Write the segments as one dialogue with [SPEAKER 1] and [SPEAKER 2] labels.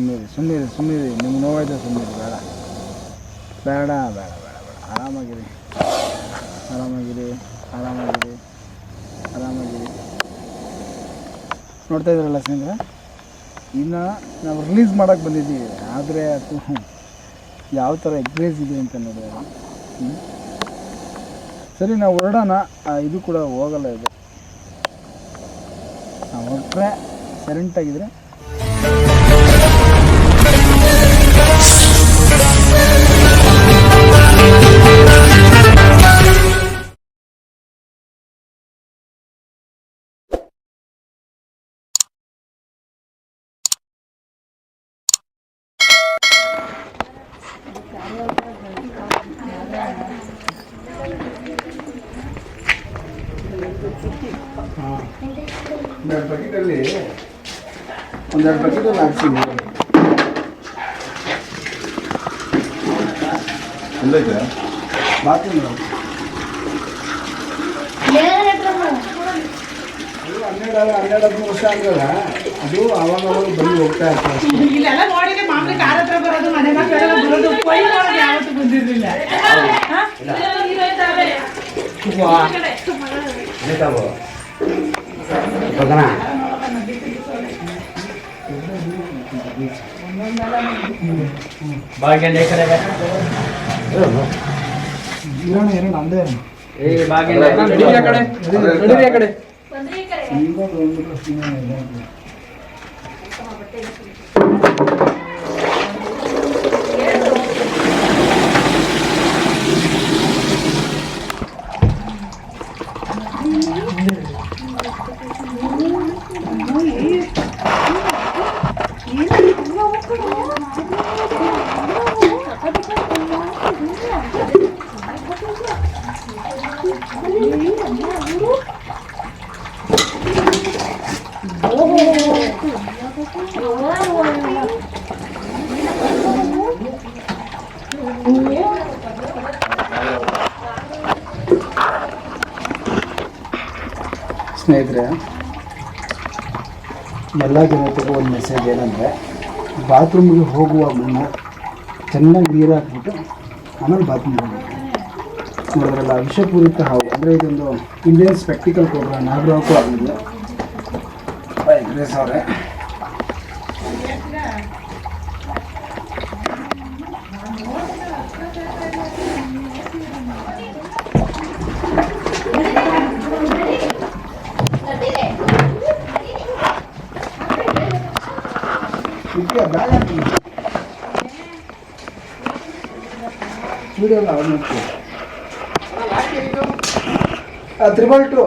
[SPEAKER 1] ಸುಮ್ಮನೆ ಸುಮ್ಮನೆ ಸುಮ್ಮನೆ ನಿಮ್ಗೆ ನೋವಾಯ್ತು ಸುಮ್ಮನೆ ಬೇಡ. ಬೇಡ ಬೇಡ ಬೇಡ ಬೇಡ. ಆರಾಮಾಗಿರಿ. ಆರಾಮಾಗಿರಿ ಆರಾಮಾಗಿರಿ ಆರಾಮಾಗಿರಿ. ನೋಡ್ತಾ ಇದ್ರಲ್ಲ ಸ್ನೇಹಿತರೆ? ಇನ್ನು ನಾವು ರಿಲೀಸ್ ಮಾಡೋಕ್ಕೆ ಬಂದಿದ್ದೀವಿ. ಆದರೆ ಅದು ಯಾವ ಥರ ಎಗ್ರೇಸ್ ಇದೆ ಅಂತ ನೋಡಿದ್ರೆ? ಸರಿ, ನಾವು ಹೊರಡೋಣ. ಇದು ಕೂಡ ಹೋಗಲ್ಲ ಇದು. ನಾವು ಹೊರಟ್ರೆ ಸೈಲೆಂಟಾಗಿದ್ದರೆ ಒಂದೆರಡು ಬಕೆಟಲ್ಲಿ ಒಂದೆರಡು ಬಕೆಟಲ್ಲಿ ಹಾಕ್ತೀನಿ
[SPEAKER 2] ಎಲ್ಲೈತೆ
[SPEAKER 1] ಬಾತ್ರೂಮ್ ಹನ್ನೆರಡು ಹನ್ನೆರಡು ಹದಿಮೂರು ವರ್ಷ ಆಗಲ್ಲ ಅದು ಅವಾಗ ಅವಾಗ ಬಂದು ಹೋಗ್ತಾ ಇರ್ತಾರೆ.
[SPEAKER 3] ಇಲ್ಲೆಲ್ಲ ನೋಡಿದ್ರೆ ಮಾಮೂಲಿ ಕಾರ್ ಹತ್ರ ಬರೋದು ಮನೆ ಮಕ್ಕಳೆಲ್ಲ ಬರೋದು ಯಾವತ್ತೂ ಬಂದಿರ್ಲಿಲ್ಲ
[SPEAKER 1] ಇರೋಣ ಇರೋಣ ಅಂದೇ ಹಿಂಗೊಂದು ಕಡೆ ಸುಮ್ಮನೆ ಇದಾಗ್ತದೆ. ಸ್ನೇಹಿತರೆ ಎಲ್ಲ ಜನತೆಗೂ ಒಂದು ಮೆಸೇಜ್ ಏನಂದರೆ ಬಾತ್ರೂಮ್ಗೆ ಹೋಗುವ ಮುನ್ನ ಚೆನ್ನಾಗಿ ನೀರು ಹಾಕ್ಬಿಟ್ಟು ಆಮೇಲೆ ಬಾತ್ರೂಮ್ ನೋಡಿದ್ರಲ್ಲ, ವಿಷಪೂರಿತ ಹಾವು, ಅಂದರೆ ಇದೊಂದು ಇಂಡಿಯನ್ ಸ್ಪೆಕ್ಟಿಕಲ್ ಕೊಡ್ರ ನಾಗರಾವಕ್ಕೂ ಆಗಲಿಲ್ಲ. ಎಗ್ರೆಸ್ ಅವರೇ. व्हिडिओ लावा नक्की त्रिबल टू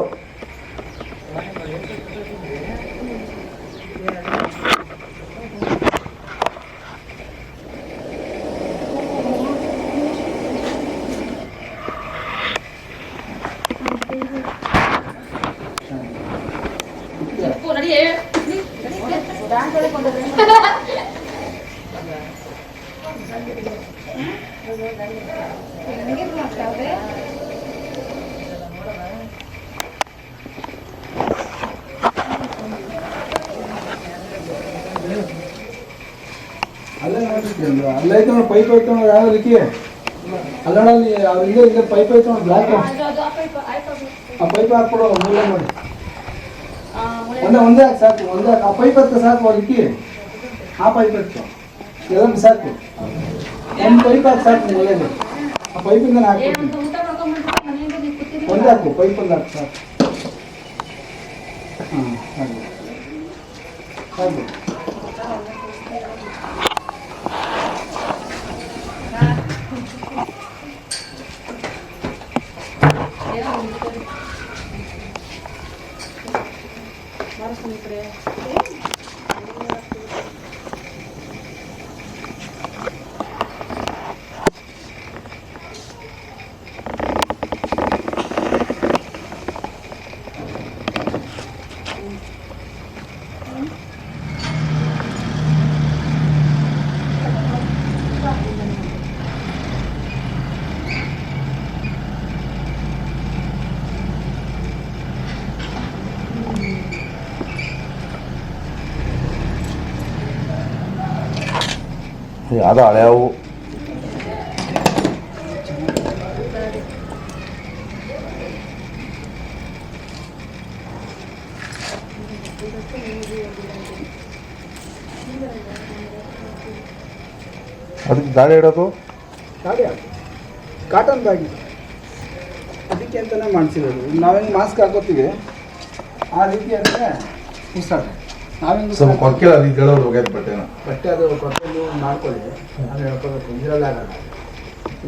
[SPEAKER 1] Gracias. ಅಲ್ಲೇ ಐತೆ ಪೈಪ್ ಐತೆ ನೋಡಿ ಯಾವ ರೀತಿ ಅಲ್ಲಣ್ಣ ಅಲ್ಲಿ ಅವ್ರು ಇಲ್ಲೇ ಇಲ್ಲೇ ಪೈಪ್ ಐತೆ ನೋಡಿ ಬ್ಲ್ಯಾಕ್ ಆ ಪೈಪ್ ಹಾಕ್ಬಿಡು ಮೂಲೆ ಮಾಡಿ ಒಂದೇ ಒಂದೇ ಹಾಕಿ ಸಾಕು ಒಂದೇ. ಆ ಪೈಪ್ ಹತ್ತ ಸಾಕು ಅದಕ್ಕೆ ಆ ಪೈಪ್ ಹತ್ತು ಎಲ್ಲ ಸಾಕು. ಒಂದು ಪೈಪ್ ಹಾಕಿ ಸಾಕು ಒಳ್ಳೇದು ಆ ಪೈಪಿಂದ ಹಾಕಿ ಒಂದೇ ಹಾಕು ಪೈಪ್ ಒಂದು ಹಾಕಿ ಸಾಕು. ಹಾಂ ಹಾಗೆ. ಹಾಗೆ. siempre. ¿Sí?
[SPEAKER 2] ಅದು ಹಳೆಯವು ಅದಕ್ಕೆ ಗಾಳಿ ಇಡೋದು
[SPEAKER 1] ದಾಳಿ ಕಾಟನ್ ಬ್ಯಾಗಿ ಅದಕ್ಕೆ ಅಂತಲೇ ಮಾಡಿಸಿರೋದು. ನಾವೇನು ಮಾಸ್ಕ್ ಹಾಕೋತೀವಿ? ಆ ರೀತಿ ಅಂದರೆ ಉಸಿರಾಟ ನಾವೇನು
[SPEAKER 2] ಸ್ವಲ್ಪ ಕೊಕ್ಕೆ ಅದು ಕೇಳೋದು ಹೋಗ್ಯದ ಬಟ್ಟೆನ.
[SPEAKER 1] ಬಟ್ಟೆ ಅದು ಕೊಟ್ಟಲ್ಲಿ ಮಾಡ್ಕೊಳ್ಳಿ. ನಾನು ಹೇಳ್ಕೊಬೇಕು ಇದ್ರಲ್ಲಾಗಲ್ಲ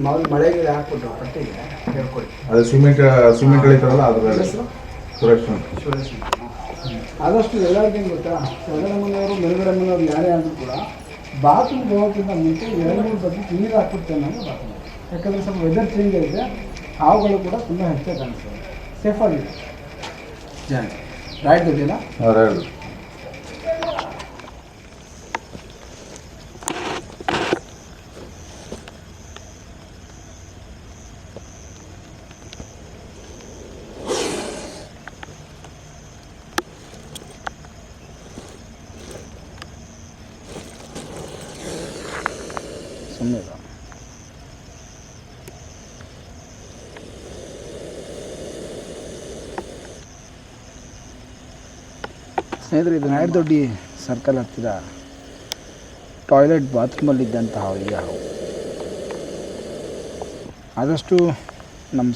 [SPEAKER 1] ಮಾಮೂಲಿ ಮಳೆಗೆ ಹಾಕ್ಬಿಟ್ಟು ಬಟ್ಟೆಗೆ ಹೇಳ್ಕೊಳ್ಳಿ
[SPEAKER 2] ಅದು ಸಿಮೆಂಟ್ ಸಿಮೆಂಟ್ ಇಳಿತಾರಲ್ಲ ಅದ್ರ? ಸುರೇಶ್.
[SPEAKER 1] ಸುರೇಶ್. ಆದಷ್ಟು ಎಲ್ಲರಿಗೂ ಏನು ಗೊತ್ತಾ ಮೇಲ್ಗಡೆ ಮನೆಯವರು ಯಾರೇ ಆದರೂ ಕೂಡ ಬಾತ್ರೂಮ್ ಹೋಗೋಕ್ಕಿಂತ ಮುಂಚೆ ಎರಡು ಮೂರು ಬಕೆಟ್ ನೀರು ಹಾಕ್ಬಿಡ್ತೇನೆ ಅನ್ನೋದು ಬಾತ್ರೂಮ್ ಯಾಕಂದರೆ ಸ್ವಲ್ಪ ವೆದರ್ ಚೇಂಜ್ ಆಗಿದೆ. ಹಾವುಗಳು ಕೂಡ ತುಂಬ ಹೆಚ್ಚಾಗಿ ಕಾಣಿಸ್ತದೆ ಸೇಫಾಗಿದೆ ಜಾಗ ರೈಟ್ ದುಡ್ಡಿಲ್ಲ ಸುಮ್ಮನೆ ಸ್ನೇಹಿತರೆ, ಇದು ನಾಯರ್ ದೊಡ್ಡಿ ಸರ್ಕಲ್ ಹತ್ತಿರ ಟಾಯ್ಲೆಟ್ ಬಾತ್ರೂಮಲ್ಲಿದ್ದಂತಹ ಈ ಹಾವು. ಆದಷ್ಟು ನಮ್ಮ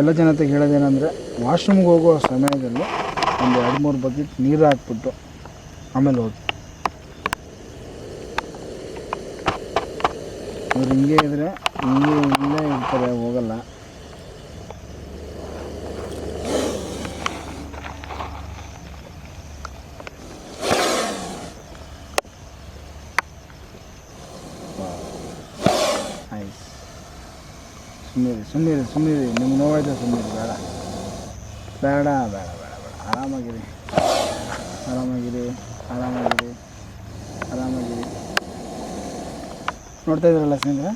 [SPEAKER 1] ಎಲ್ಲ ಜನತೆಗೆ ಹೇಳೋದೇನೆಂದರೆ ವಾಶ್ರೂಮ್ಗೆ ಹೋಗೋ ಸಮಯದಲ್ಲಿ ಒಂದು ಎರಡು ಮೂರು ಬಕೆಟ್ ನೀರು ಹಾಕ್ಬಿಟ್ಟು ಆಮೇಲೆ ಹೋಗಿ. ಅವ್ರು ಹಿಂಗೆ ಇದ್ರೆ ಹಿಂಗೆ ಇಲ್ಲೇ ಇರ್ತಾರೆ ಹೋಗಲ್ಲ ಆಯ್ತು ಸುಮ್ಮನೆ ಸುಮ್ಮನೆ ಸುಮ್ಮನೆ ನಿಮ್ಗೆ ನೋವಾಯ್ತು ಸುಮ್ಮನೆ ಬೇಡ ಬೇಡ ಬೇಡ ಬೇಡ ಬೇಡ ಆರಾಮಾಗಿರಿ ಆರಾಮಾಗಿರಿ ಆರಾಮಾಗಿರಿ ಆರಾಮಾಗಿರಿ ನೋಡ್ತಾ ಇದ್ರಲ್ಲ ಸ್ನೇಹಿತರೆ?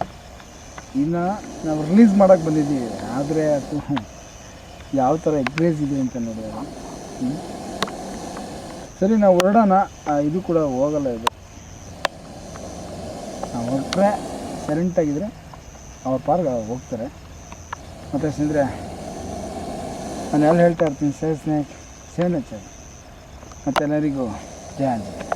[SPEAKER 1] ಇನ್ನು ನಾವು ರಿಲೀಸ್ ಮಾಡೋಕ್ಕೆ ಬಂದಿದ್ದೀವಿ. ಆದರೆ ಅದು ಯಾವ ಥರ ಎಗ್ರೇಸ್ ಇದೆ ಅಂತ ನೋಡಿದ್ರೆ? ಸರಿ, ನಾವು ಹೊರಡೋಣ. ಇದು ಕೂಡ ಹೋಗಲ್ಲ ಇದು. ನಾವು ಹೊರಟ್ರೆ ಸೈಲೆಂಟಾಗಿದ್ದರೆ ಅವ್ರ ಪಾರ್ಗ ಹೋಗ್ತಾರೆ. ಮತ್ತು ಸ್ನೇಹಿತರೆ, ನಾನು ಎಲ್ಲ ಹೇಳ್ತಾ ಇರ್ತೀನಿ ಸೇ ಸ್ನೇಹ ನೇಚರ್ ಮತ್ತು ಎಲ್ಲರಿಗೂ ಜಯ ಆಂಜನೇಯ